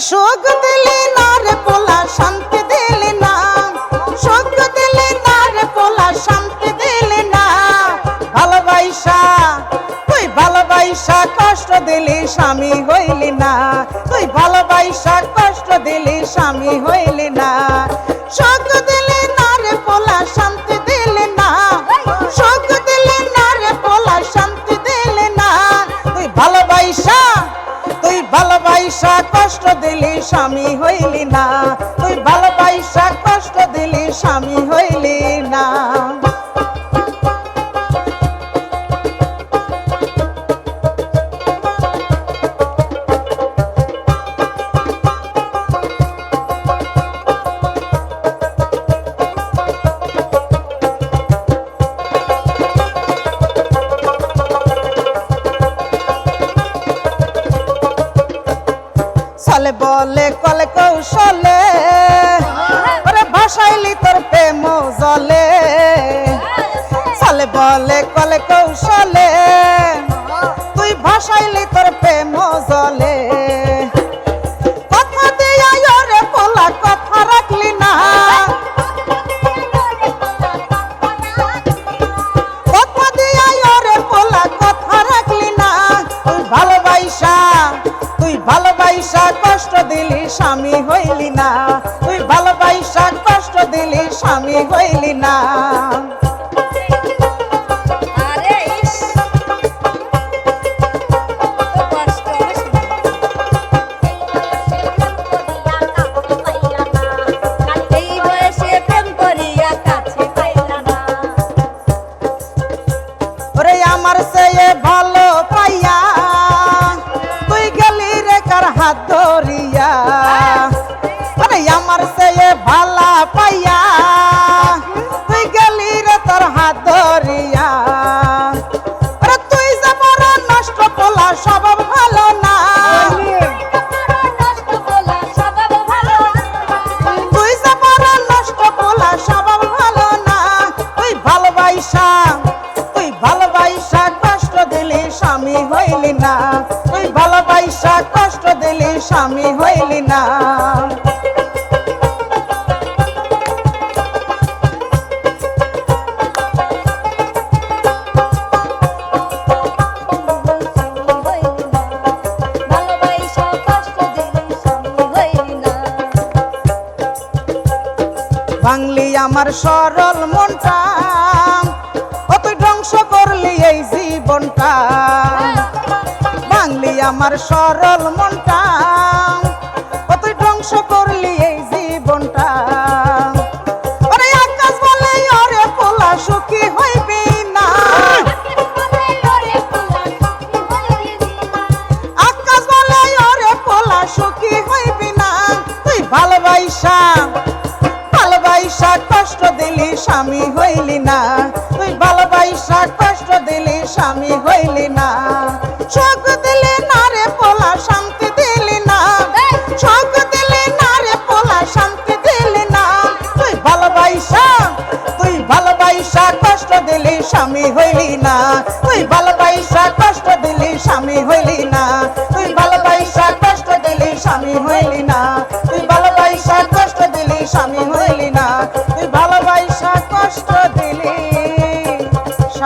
সুখ দিলি না রে পোলা, শান্তি দিলি না। সুখ দিলি না রে পোলা, শান্তি দিলি না। ভালোবাসা, তুই ভালোবাসা, কষ্ট দিলি, স্বামী হইলি না। তুই ভালোবাসা, কষ্ট দিলি, স্বামী হইলি না। সুখ কষ্ট দিলি স্বামী হইলি না। তুই ভালোবাসা কষ্ট দিলি স্বামী হইলি না। চলে বলে, কলে কৌশলে। ওরে ভাসাইলি তোর প্রেম জলে। সালে বলে, কলে কৌশলে। তুই ভাসাইলি তোর প্রেম ভালোবাসা কষ্ট দিলি স্বামী হইলি না। তুই ভালোবাসা কষ্ট দিলি স্বামী হইলি না। ধরিয়া ওরে আমার চেয়ে ভালা পাইয়া তুই গেলি রে তোর হাত ধরিয়া তুই যে বড় নষ্ট ভালো না। তুই যে বড় নষ্ট ভালো না। তুই ভালোবাসা স্বামী হইলি না। ভাঙলি আমার সরল মনটা ও ধ্বংস করলি এই জীবনটা। ভাঙলি আমার সরল মনটা স্বামী হইলি না। তুই ভালোবাসা কষ্ট দিলি, স্বামী হইলি না। না রে পোলা, শান্তি দিলি না। না রে পোলা, শান্তি দিলি না। তুই ভালোবাসা তুই ভালোবাসা কষ্ট দিলি, স্বামী হইলি না। তুই ভালোবাসা কষ্ট দিলি, স্বামী হইলি না।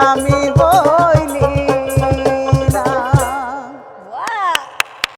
mami.